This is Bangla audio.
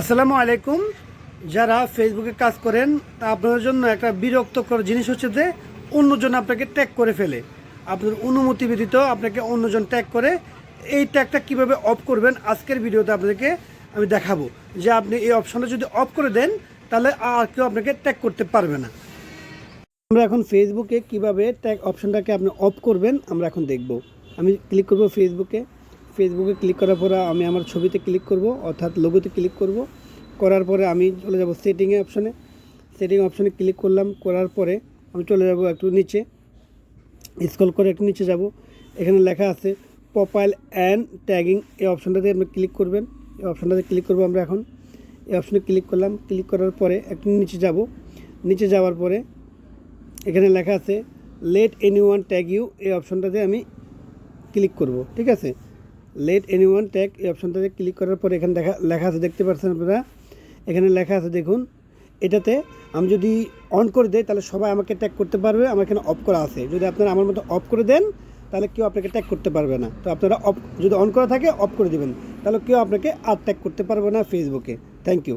আসসালামু আলাইকুম। যারা ফেসবুকে কাজ করেন তা আপনাদের জন্য একটা বিরক্তকর জিনিস হচ্ছে যে, অন্যজন আপনাকে ট্যাগ করে ফেলে। আপনার অনুমতি ব্যতীত আপনাকে অন্যজন ট্যাগ করে। এই ট্যাগটা কীভাবে অফ করবেন, আজকের ভিডিওতে আপনাদেরকে আমি দেখাবো। যে আপনি এই অপশনটা যদি অফ করে দেন, তাহলে আর কেউ আপনাকে ট্যাগ করতে পারবে না। আমরা এখন ফেসবুকে কীভাবে ট্যাগ অপশনটাকে আপনি অফ করবেন, আমরা এখন দেখব। আমি ক্লিক করব ফেসবুকে ফেসবুকে ক্লিক করার পরে আমি আমার ছবিতে ক্লিক করব, অর্থাৎ লোগোতে ক্লিক করব। করার পরে আমি চলে যাব সেটিংয়ে অপশনে সেটিং অপশনে ক্লিক করলাম, করার পরে আমি চলে যাব একটু নিচে। স্ক্রল করে একটু নিচে যাব। এখানে লেখা আছে প্রোফাইল অ্যান্ড ট্যাগিং এই অপশনটাতে আপনি ক্লিক করবেন। এই অপশনটাতে ক্লিক করব আমরা এখন। এই অপশনে ক্লিক করলাম। ক্লিক করার পরে একটু নিচে যাব। নিচে যাওয়ার পরে এখানে লেখা আছে let anyone tag you এই অপশনটাতে আমি ক্লিক করব। ঠিক আছে? লেট এনি ওয়ান ট্যাগ এই অপশনটাতে ক্লিক করার পর এখানে দেখা, লেখা আছে, দেখতে পাচ্ছেন আপনারা? এখানে লেখা আছে, দেখুন। এটাতে আমি যদি অন করে দেই, তাহলে সবাই আমাকে ট্যাগ করতে পারবে। আমার এখানে অফ করা আছে। যদি আপনারা আমার মতো অফ করে দেন, তাহলে কেউ আপনাকে ট্যাগ করতে পারবে না। তো আপনারা অফ যদি অন করা থাকে অফ করে দেবেন। তাহলে কেউ আপনাকে আর ট্যাগ করতে পারবে না ফেসবুকে থ্যাংক ইউ